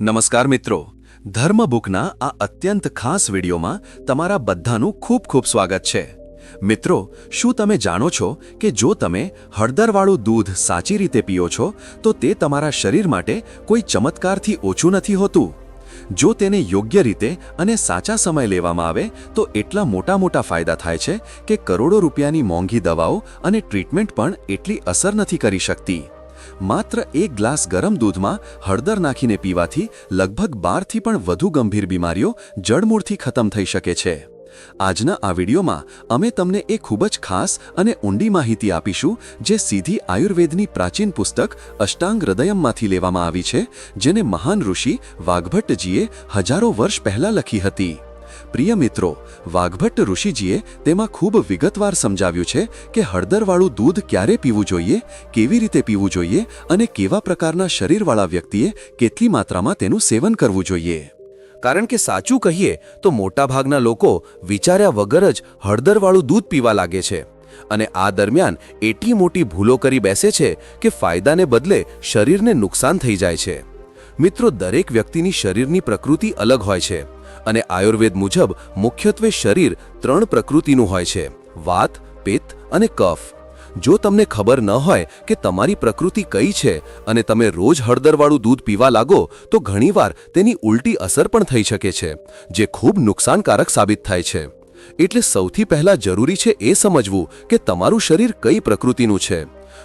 નમસ્કાર મિત્રો. ધર્મ બુકના આ અત્યંત ખાસ વિડીયોમાં તમારા બધાનું ખૂબ ખૂબ સ્વાગત છે. મિત્રો, શું તમે જાણો છો કે જો તમે હળદરવાળું દૂધ સાચી રીતે પીઓ છો, તો તે તમારા શરીર માટે કોઈ ચમત્કારથી ઓછું નથી હોતું? જો તેને યોગ્ય રીતે અને સાચા સમય લેવામાં આવે, તો એટલા મોટા મોટા ફાયદા થાય છે કે કરોડો રૂપિયાની મોંઘી દવાઓ અને ટ્રીટમેન્ટ પણ એટલી અસર નથી કરી શકતી. માત્ર એક ગ્લાસ ગરમ દૂધમાં હળદર નાખીને પીવાથી લગભગ બારથી પણ વધુ ગંભીર બીમારીઓ જડમૂળથી ખતમ થઈ શકે છે. આજના આ વિડીયોમાં અમે તમને એ ખૂબ જ ખાસ અને ઊંડી માહિતી આપીશું, જે સીધી આયુર્વેદની પ્રાચીન પુસ્તક અષ્ટાંગ હૃદયમમાંથી લેવામાં આવી છે, જેને મહાન ઋષિ વાઘભટ્ટજીએ હજારો વર્ષ પહેલાં લખી હતી. પ્રિય મિત્રો, વાઘભટ્ટ ઋષિજીએ તેમાં ખૂબ વિગતવાર સમજાવ્યું છે કે હળદરવાળું દૂધ ક્યારે પીવું જોઈએ, કેવી રીતે પીવું જોઈએ અને કેવા પ્રકારના શરીરવાળા વ્યક્તિએ કેટલી માત્રામાં તેનું સેવન કરવું જોઈએ. કારણ કે સાચું કહીએ તો મોટાભાગના લોકો વિચાર્યા વગર જ હળદરવાળું દૂધ પીવા લાગે છે અને આ દરમિયાન એટલી મોટી ભૂલો કરી બેસે છે કે ફાયદાને બદલે શરીરને નુકસાન થઈ જાય છે. મિત્રો, દરેક વ્યક્તિની શરીરની પ્રકૃતિ અલગ હોય છે અને આયુર્વેદ મુજબ મુખ્યત્વે શરીર ત્રણ પ્રકૃતિનું હોય છે, વાત, પિત્ત અને કફ. જો તમને ખબર ન હોય કે તમારી પ્રકૃતિ કઈ છે અને તમે રોજ હળદરવાળું દૂધ પીવા લાગો, તો ઘણીવાર તેની ઉલટી અસર પણ થઈ શકે છે, જે ખૂબ નુકસાનકારક સાબિત થાય છે. એટલે સૌથી પહેલા જરૂરી છે એ સમજવું કે તમારું શરીર કઈ પ્રકૃતિનું છે.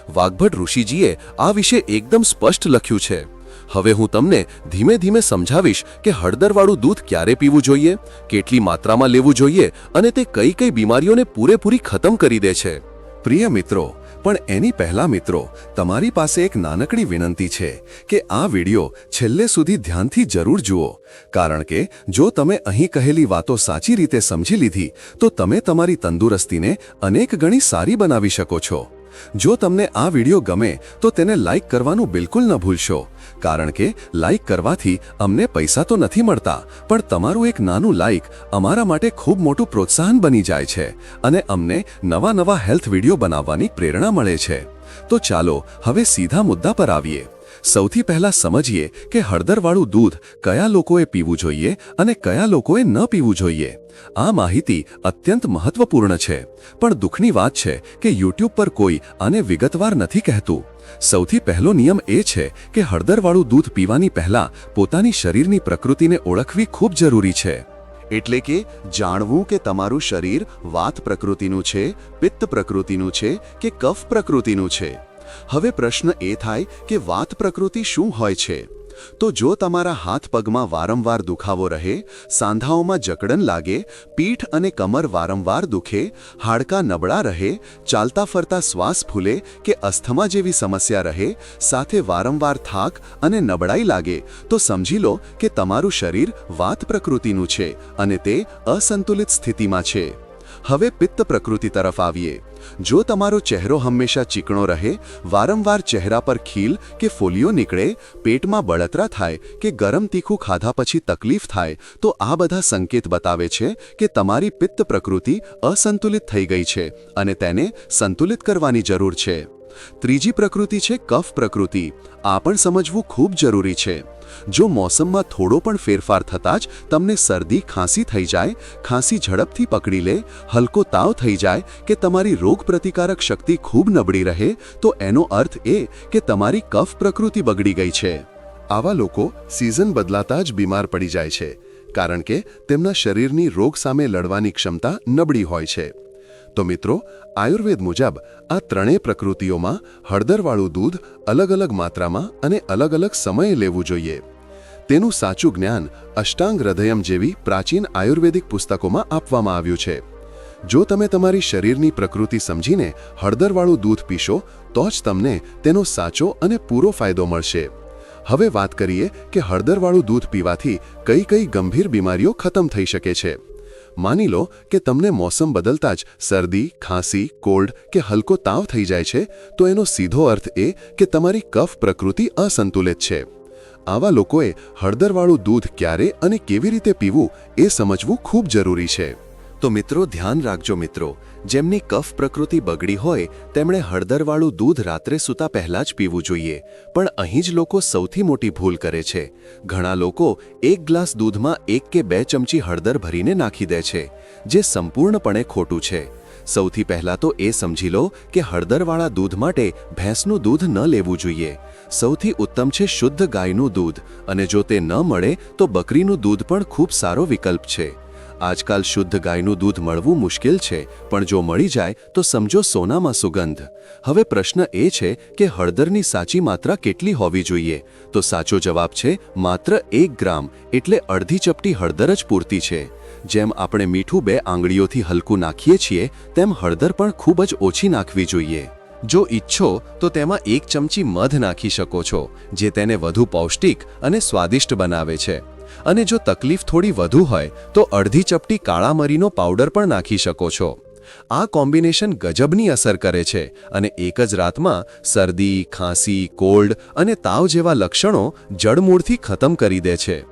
વાઘભટ ઋષિજીએ આ વિશે એકદમ સ્પષ્ટ લખ્યું છે. હવે હું તમને ધીમે ધીમે સમજાવીશ કે હળદરવાળું દૂધ ક્યારે પીવું જોઈએ, કેટલી માત્રામાં લેવું જોઈએ અને તે કઈ કઈ બીમારીઓને પૂરેપૂરી ખતમ કરી દે છે. પ્રિય મિત્રો, પણ એની પહેલા મિત્રો, તમારી પાસે એક નાનકડી વિનંતી છે કે આ વિડિયો છેલ્લે સુધી ધ્યાનથી જરૂર જુઓ, કારણ કે જો તમે અહીં કહેલી વાતો સાચી રીતે સમજી લીધી, તો તમે તમારી તંદુરસ્તીને અનેક ગણી સારી બનાવી શકો છો. જો તમને આ વિડિયો ગમે, તો તેને લાઈક કરવાનું બિલકુલ ન ભૂલશો. કારણ કે, લાઈક કરવાથી અમને પૈસા તો નથી મળતા, પણ તમારું એક નાનું લાઇક અમારા માટે ખૂબ મોટું પ્રોત્સાહન બની જાય છે અને અમને નવા નવા હેલ્થ વીડિયો બનાવવાની પ્રેરણા મળે છે. તો ચાલો, હવે સીધા મુદ્દા પર આવીએ. સૌથી પહેલા સમજીએ કે હળદરવાળું દૂધ કયા લોકોએ પીવું જોઈએ અને કયા લોકોએ ન પીવું જોઈએ. આ માહિતી અત્યંત મહત્વપૂર્ણ છે. પણ દુઃખની વાત છે કે યુટ્યુબ પર કોઈ આને વિગતવાર નથી કહેતું. સૌથી પહેલો નિયમ એ છે કે હળદરવાળું દૂધ પીવાની પહેલા પોતાની શરીરની પ્રકૃતિને ઓળખવી ખૂબ જરૂરી છે. એટલે કે જાણવું કે તમારું શરીર વાત પ્રકૃતિનું છે, પિત્ત પ્રકૃતિનું છે કે કફ પ્રકૃતિનું છે. હવે પ્રશ્ન એ થાય કે વાત પ્રકૃતિ શું હોય છે? તો જો તમારા હાથ પગમાં વારંવાર દુખાવો રહે, સાંધાઓમાં જકડન લાગે, પીઠ અને કમર વારંવાર દુખે, હાડકાં નબળા રહે, ચાલતા ફરતા શ્વાસ ફૂલે કે અસ્થમા જેવી સમસ્યા રહે, સાથે વારંવાર થાક અને નબળાઈ લાગે, તો સમજી લો કે તમારું શરીર વાત પ્રકૃતિનું છે અને તે અસંતુલિત સ્થિતિમાં છે. હવે પિત્ત પ્રકૃતિ તરફ આવીએ. જો તમારો ચહેરો હંમેશા ચીકણો રહે, વારંવાર ચહેરા પર ખીલ કે ફોલિયો નીકળે, પેટમાં બળતરા થાય કે ગરમ તીખું ખાધા પછી તકલીફ થાય, તો આ બધા સંકેત બતાવે છે કે તમારી પિત્ત પ્રકૃતિ અસંતુલિત થઈ ગઈ છે અને તેને સંતુલિત કરવાની જરૂર છે. ત્રીજી પ્રકૃતિ છે કફ પ્રકૃતિ. આ પણ સમજવું ખૂબ જરૂરી છે. જો મોસમમાં થોડો પણ ફેરફાર થતાં જ તમને શરદી ખાંસી થઈ જાય, ખાંસી ઝડપથી પકડી લે, હલકો તાવ થઈ જાય કે તમારી રોગપ્રતિકારક શક્તિ ખૂબ નબળી રહે, તો એનો અર્થ એ કે તમારી કફ પ્રકૃતિ બગડી ગઈ છે. આવા લોકો સિઝન બદલાતા જ બીમાર પડી જાય છે, કારણ કે તેમના શરીરની રોગ સામે લડવાની ક્ષમતા નબળી હોય છે. તો મિત્રો, આયુર્વેદ મુજબ આ ત્રણેય પ્રકૃતિઓમાં હળદરવાળું દૂધ અલગ અલગ માત્રામાં અને અલગ અલગ સમયે લેવું જોઈએ. તેનું સાચું જ્ઞાન અષ્ટાંગ હૃદયમ જેવી પ્રાચીન આયુર્વેદિક પુસ્તકોમાં આપવામાં આવ્યું છે. જો તમે તમારી શરીરની પ્રકૃતિ સમજીને હળદરવાળું દૂધ પીશો, તો જ તમને તેનો સાચો અને પૂરો ફાયદો મળશે. હવે વાત કરીએ કે હળદરવાળું દૂધ પીવાથી કઈ કઈ ગંભીર બીમારીઓ ખતમ થઈ શકે છે. માની લો કે તમને મોસમ બદલતા જ શરદી, ખાંસી, કોલ્ડ કે હલકો તાવ થઈ જાય છે, તો એનો સીધો અર્થ એ કે તમારી કફ પ્રકૃતિ અસંતુલિત છે. આવા લોકોએ હળદરવાળું દૂધ ક્યારે અને કેવી રીતે પીવું એ સમજવું ખૂબ જરૂરી છે. તો મિત્રો, ધ્યાન રાખજો મિત્રો જેમની કફ પ્રકૃતિ બગડી હોય, તેમણે હળદરવાળું દૂધ રાત્રે સૂતા પહેલાં જ પીવું જોઈએ. પણ અહીં જ લોકો સૌથી મોટી ભૂલ કરે છે. ઘણા લોકો એક ગ્લાસ દૂધમાં એક કે બે ચમચી હળદર ભરીને નાખી દે છે, જે સંપૂર્ણપણે ખોટું છે. સૌથી પહેલાં તો એ સમજી લો કે હળદરવાળા દૂધ માટે ભેંસનું દૂધ ન લેવું જોઈએ. સૌથી ઉત્તમ છે શુદ્ધ ગાયનું દૂધ, અને જો તે ન મળે તો બકરીનું દૂધ પણ ખૂબ સારો વિકલ્પ છે. આજકાલ શુદ્ધ ગાયનું દૂધ મળવું મુશ્કેલ છે, પણ જો મળી જાય, તો સમજો સોનામાં સુગંધ. હવે પ્રશ્ન એ છે કે હળદરની સાચી માત્રા કેટલી હોવી જોઈએ? તો સાચો જવાબ છે માત્ર એક ગ્રામ, એટલે અડધી ચપટી હળદર જ પૂરતી છે. જેમ આપણે મીઠું બે આંગળીઓથી હલકું નાખીએ છીએ, તેમ હળદર પણ ખૂબ જ ઓછી નાખવી જોઈએ. જો ઈચ્છો, તો તેમાં એક ચમચી મધ નાખી શકો છો, જે તેને વધુ પૌષ્ટિક અને સ્વાદિષ્ટ બનાવે છે. અને જો તકલીફ થોડી વધુ હોય, તો અડધી ચપટી કાળા મરીનો પાવડર પણ નાખી શકો છો. આ કોમ્બિનેશન ગજબની અસર કરે છે અને એક જ રાતમાં શરદી, ખાંસી, કોલ્ડ અને તાવ જેવા લક્ષણો જડમૂળથી ખતમ કરી દે છે.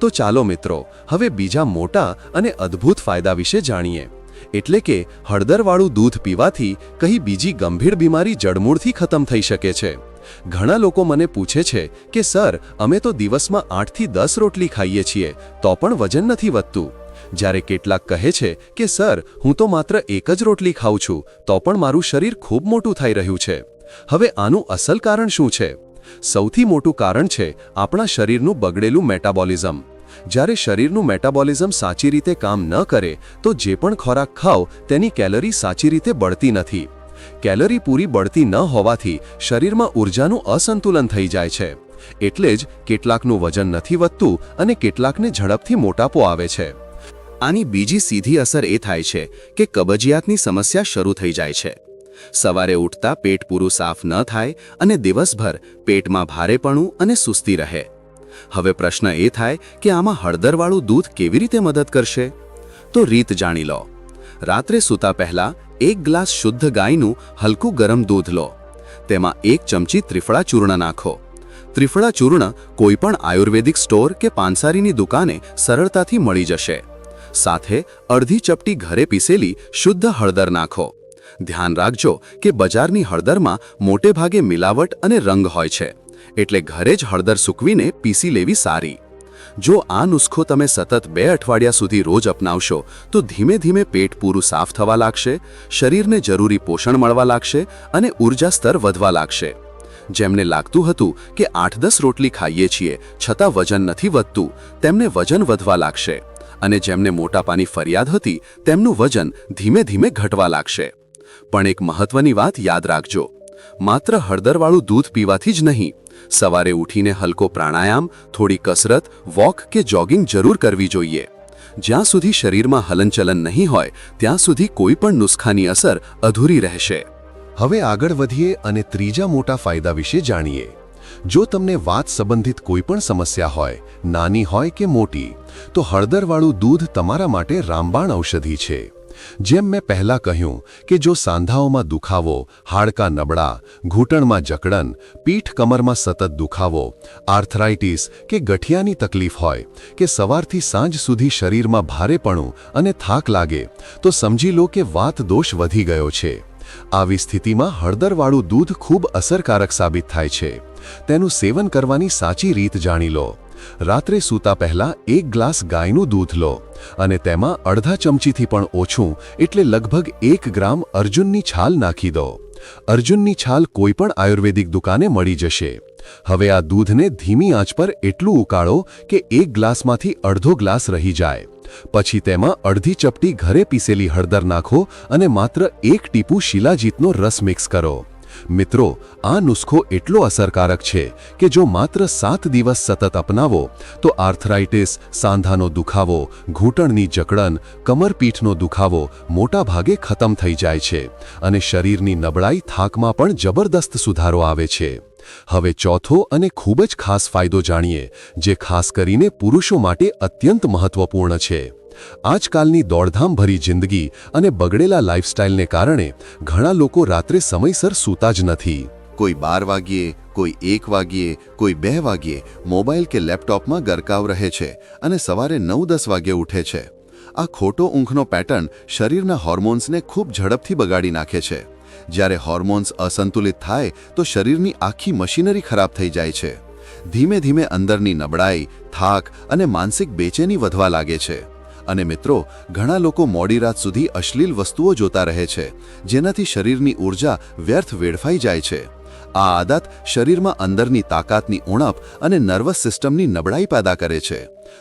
તો ચાલો મિત્રો, હવે બીજા મોટા અને અદ્ભુત ફાયદા વિશે જાણીએ. એટલે કે, હળદરવાળું દૂધ પીવાથી કઈ બીજી ગંભીર બીમારી જડમૂળથી ખતમ થઈ શકે છે. ઘણા લોકો મને પૂછે છે કે, સર, અમે તો દિવસમાં આઠથી દસ રોટલી ખાઈએ છીએ, તો પણ વજન નથી વધતું. જ્યારે કેટલાક કહે છે કે, સર, હું તો માત્ર એક જ રોટલી ખાઉં છું, તો પણ મારું શરીર ખૂબ મોટું થઈ રહ્યું છે. હવે આનું અસલ કારણ શું છે? સૌથી મોટું કારણ છે આપણા શરીરનું બગડેલું મેટાબોલિઝમ. જ્યારે શરીરનું મેટાબોલિઝમ સાચી રીતે કામ ન કરે, તો જે પણ ખોરાક ખાઓ, તેની કેલરી સાચી રીતે બળતી નથી. કેલરી પૂરી બળતી ન હોવાથી શરીરમાં ઉર્જાનું અસંતુલન થઈ જાય છે. એટલે જ કેટલાકનું વજન નથી વધતું અને કેટલાકને ઝડપથી મોટાપો આવે છે. આની બીજી સીધી અસર એ થાય છે કે કબજિયાતની સમસ્યા શરૂ થઈ જાય છે. સવારે ઉઠતા પેટ પૂરું સાફ ન થાય અને દિવસભર પેટમાં ભારેપણું અને સુસ્તી રહે. હવે પ્રશ્ન એ થાય કે આમાં હળદરવાળું દૂધ કેવી રીતે મદદ કરશે? તો રીત જાણી લો. રાત્રે સૂતા પહેલા એક ગ્લાસ શુદ્ધ ગાયનું હલકું ગરમ દૂધ લો. તેમાં એક ચમચી ત્રિફળા ચૂર્ણ નાખો. ત્રિફળા ચૂર્ણ કોઈપણ આયુર્વેદિક સ્ટોર કે પાનસારીની દુકાને સરળતાથી મળી જશે. સાથે અડધી ચપટી ઘરે પીસેલી શુદ્ધ હળદર નાખો. ધ્યાન રાખજો કે બજારની હળદરમાં મોટે ભાગે મિલાવટ અને રંગ હોય છે. એટલે ઘરે જ હળદર સૂકવીને પીસી લેવી સારી. જો આ નુસ્ખો તમે સતત બે અઠવાડિયા સુધી રોજ અપનાવશો, તો ધીમે ધીમે પેટ પૂરું સાફ થવા લાગશે, શરીરને જરૂરી પોષણ મળવા લાગશે અને ઊર્જા સ્તર વધવા લાગશે. જેમને લાગતું હતું કે આઠ દસ રોટલી ખાઈએ છીએ, છતાં વજન નથી વધતું, તેમને વજન વધવા લાગશે. અને જેમને મોટાપાની ફરિયાદ હતી, તેમનું વજન ધીમે ધીમે ઘટવા લાગશે. પણ એક મહત્વની વાત યાદ રાખજો. માત્ર હળદરવાળું દૂધ પીવાથી જ નહીં. સવારે ઉઠીને હલકો પ્રાણાયામ, થોડી કસરત, વોક કે જોગિંગ જરૂર કરવી જોઈએ. જ્યાં સુધી શરીરમાં હલનચલન નહીં હોય, ત્યાં સુધી કોઈ પણ નુસ્ખાની અસર અધૂરી રહેશે. હવે આગળ વધીએ અને ત્રીજા મોટા ફાયદા વિશે જાણીએ. જો તમને વાત સંબંધિત કોઈ પણ સમસ્યા હોય, નાની હોય કે મોટી, તો હળદરવાળું દૂધ તમારા માટે રામબાણ ઔષધિ છે. જેમ મેં પહેલા કહ્યું કે જો સાંધાઓમાં દુખાવો, હાડકાં નબળા, ઘૂંટણમાં જકડન, પીઠ કમરમાં સતત દુખાવો, આર્થરાઇટીસ કે ગઠિયાની તકલીફ હોય, કે સવારથી સાંજ સુધી શરીરમાં ભારેપણું અને થાક લાગે, તો સમજી લો કે વાત દોષ વધી ગયો છે. આવી સ્થિતિમાં હળદરવાળું દૂધ ખૂબ અસરકારક સાબિત થાય છે. તેનું સેવન કરવાની સાચી રીત જાણી લો. રાત્રે સૂતા પહેલા એક ગ્લાસ ગાયનું દૂધ લો અને તેમાં અડધા ચમચીથી પણ ઓછું એટલે લગભગ એક ગ્રામ અર્જુનની છાલ નાખી દો. અર્જુનની છાલ કોઈપણ આયુર્વેદિક દુકાને મળી જશે. હવે આ દૂધને ધીમી આંચ પર એટલું ઉકાળો કે એક ગ્લાસમાંથી અડધો ગ્લાસ રહી જાય. પછી તેમાં અડધી ચપટી ઘરે પીસેલી હળદર નાખો અને માત્ર એક ટીપું શિલાજીતનો રસ મિક્સ કરો. મિત્રો, આ નુસ્ખો એટલો અસરકારક છે કે જો માત્ર સાત દિવસ સતત અપનાવો, તો આર્થરાઇટિસ, સાંધાનો દુખાવો, ઘૂંટણની જકડન, કમરપીઠનો દુખાવો મોટા ભાગે ખતમ થઈ જાય છે અને શરીરની નબળાઈ થાકમાં પણ જબરદસ્ત સુધારો આવે છે. હવે ચોથો અને ખૂબ જ ખાસ ફાયદો જાણીએ, જે ખાસ કરીને પુરુષો માટે અત્યંત મહત્વપૂર્ણ છે. આજકાલની દોડધામભરી જિંદગી અને બગડેલા લાઇફસ્ટાઇલને કારણે ઘણા લોકો રાત્રે સમયસર સૂતા જ નથી. કોઈ બાર વાગ્યે, કોઈ એક વાગ્યે, કોઈ બે વાગ્યે મોબાઈલ કે લેપટોપમાં ગરકાવ રહે છે અને સવારે નવ દસ વાગ્યે ઉઠે છે. આ ખોટો ઊંઘનો પેટર્ન શરીરના હોર્મોન્સને ખૂબ ઝડપથી બગાડી નાખે છે. જ્યારે હોર્મોન્સ અસંતુલિત થાય તો શરીરની આખી મશીનરી ખરાબ થઈ જાય છે. ધીમે ધીમે અંદરની નબળાઈ, થાક અને માનસિક બેચેની વધવા લાગે છે. અને મિત્રો, ઘણા લોકો મોડી રાત સુધી અશ્લીલ વસ્તુઓ જોતા રહે છે, જેનાથી શરીરની ઊર્જા વ્યર્થ વેડફાઈ જાય છે. આ આદત શરીરમાં અંદરની તાકાતની ઉણપ અને નર્વસ સિસ્ટમની નબળાઈ પેદા કરે છે.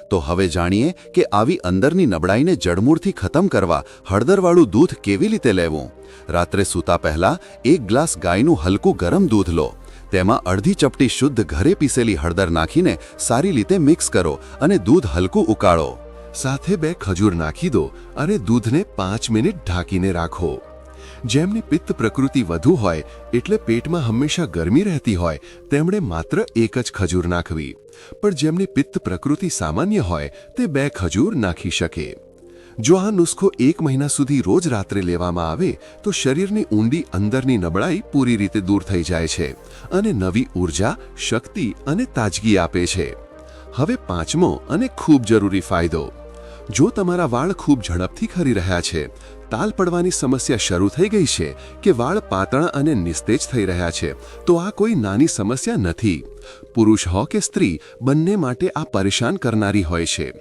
તો હવે જાણીએ કે આવી અંદરની નબળાઈને જડમૂળથી ખતમ કરવા હળદરવાળું દૂધ કેવી રીતે લેવું? રાત્રે સૂતા પહેલા એક ગ્લાસ ગાયનું હલકું ગરમ દૂધ લો. તેમાં અડધી ચપટી શુદ્ધ ઘરે પીસેલી હળદર નાખીને સારી રીતે મિક્સ કરો અને દૂધ હલકું ઉકાળો. સાથે બે ખજૂર નાખી દો અને દૂધને પાંચ મિનિટ ઢાંકીને રાખો. જેમની પિત્ત પ્રકૃતિ વધુ હોય, એટલે પેટમાં હંમેશા ગરમી રહેતી હોય, તેમણે માત્ર એક જ ખજૂર નાખવી. પણ જેમની પિત્ત પ્રકૃતિ સામાન્ય હોય, તે બે ખજૂર નાખી શકે. જો આ નુસ્ખો એક મહિના સુધી રોજ રાત્રે લેવામાં આવે, તો શરીરની ઊંડી અંદરની નબળાઈ પૂરી રીતે દૂર થઈ જાય છે અને નવી ઊર્જા, શક્તિ અને તાજગી આપે છે. હવે પાંચમો અને ખૂબ જરૂરી ફાયદો. જો તમારા વાળ ખૂબ ઝડપથી ખરી રહ્યા છે, તાલ પડવાની સમસ્યા શરૂ થઈ ગઈ છે કે વાળ પાતળા અને નિસ્તેજ થઈ રહ્યા છે, તો આ કોઈ નાની સમસ્યા નથી. પુરુષ હો કે સ્ત્રી, બંને માટે આ પરેશાન કરનારી હોય છે.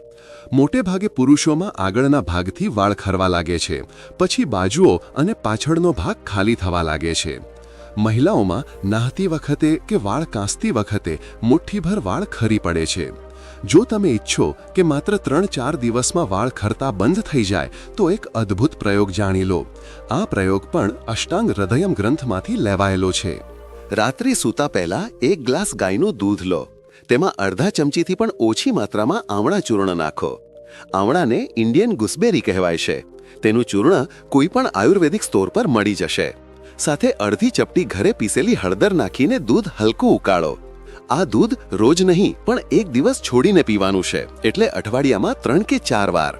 મોટે ભાગે પુરુષોમાં આગળના ભાગથી વાળ ખરવા લાગે છે, પછી બાજુઓ અને પાછળનો ભાગ ખાલી થવા લાગે છે. મહિલાઓમાં નાહતી વખતે કે વાળ કાંસતી વખતે મુઠ્ઠીભર વાળ ખરી પડે છે. જો તમે ઈચ્છો કે માત્ર ત્રણ ચાર દિવસમાં વાળ ખરતા બંધ થઈ જાય, તો એક અદ્ભુત પ્રયોગ જાણી લો. આ પ્રયોગ પણ અષ્ટાંગ હૃદયમ ગ્રંથમાંથી લેવાયેલો છે. રાત્રે સૂતા પહેલા એક ગ્લાસ ગાયનું દૂધ લો. તેમાં અડધા ચમચીથી પણ ઓછી માત્રામાં આમળા ચૂર્ણ નાખો. આવણાને ઇન્ડિયન ગુસબેરી કહેવાય છે. તેનું ચૂર્ણ કોઈ પણ આયુર્વેદિક સ્ટોર પર મળી જશે. સાથે અડધી ચપટી ઘરે પીસેલી હળદર નાખીને દૂધ હલકું ઉકાળો. આ દૂધ રોજ નહીં, પણ એક દિવસ છોડીને પીવાનું છે, એટલે અઠવાડિયામાં ત્રણ કે ચાર વાર.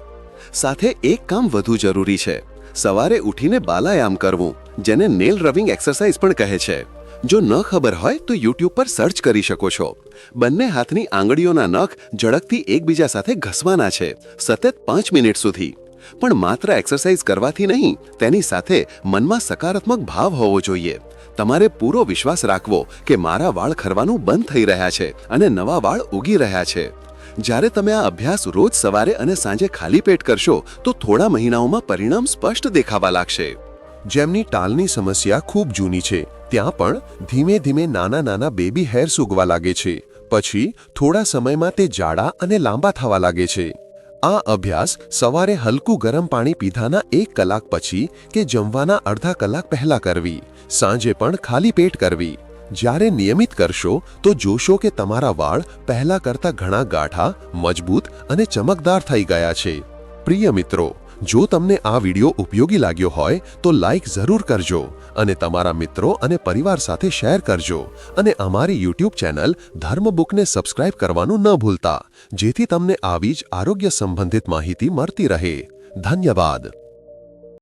સાથે એક કામ વધુ જરૂરી છે. સવારે ઉઠીને બાલાયામ કરવું, જેને નેલ રવિંગ એક્સરસાઇઝ પણ કહે છે. જો ન ખબર હોય તો યુટ્યુબ પર સર્ચ કરી શકો છો. બંને હાથની આંગળીઓના નખ ઝડપથી એકબીજા સાથે ઘસવાના છે, સતત પાંચ મિનિટ સુધી. પણ માત્ર એક્સરસાઇઝ કરવાથી નહીં, તેની સાથે મનમાં સકારાત્મક ભાવ હોવો જોઈએ. તમારે પૂરો વિશ્વાસ રાખવો કે મારા વાળ ખરવાનું બંધ થઈ રહ્યા છે અને નવા વાળ ઉગી રહ્યા છે. જ્યારે તમે આ અભ્યાસ રોજ સવારે અને સાંજે ખાલી પેટ કરશો, તો થોડા મહિનાઓમાં પરિણામ સ્પષ્ટ દેખાવા લાગશે. જેમની ટાલની સમસ્યા ખૂબ જૂની છે, ત્યાં પણ ધીમે ધીમે નાના નાના બેબી હેર સૂગવા લાગે છે. પછી થોડા સમયમાં તે જાડા અને લાંબા થવા લાગે છે. આ અભ્યાસ સવારે હલકું ગરમ પાણી પીધાના એક કલાક પછી કે જમવાના અડધા કલાક પહેલા કરવી, સાંજે પણ ખાલી પેટ કરવી. જ્યારે નિયમિત કરશો તો જોશો કે તમારા વાળ પહેલા કરતા ઘણા ગાઢા, મજબૂત અને ચમકદાર થઈ ગયા છે. પ્રિય મિત્રો જો તમને આ વિડિયો ઉપયોગી લાગ્યો હોય, તો લાઈક જરૂર કરજો અને તમારા મિત્રો અને પરિવાર સાથે શેર કરજો અને અમારી યુટ્યુબ ચેનલ ધર્મબુકને સબસ્ક્રાઇબ કરવાનું ન ભૂલતા, જેથી તમને આવી જ આરોગ્ય સંબંધિત માહિતી મળતી રહે. ધન્યવાદ.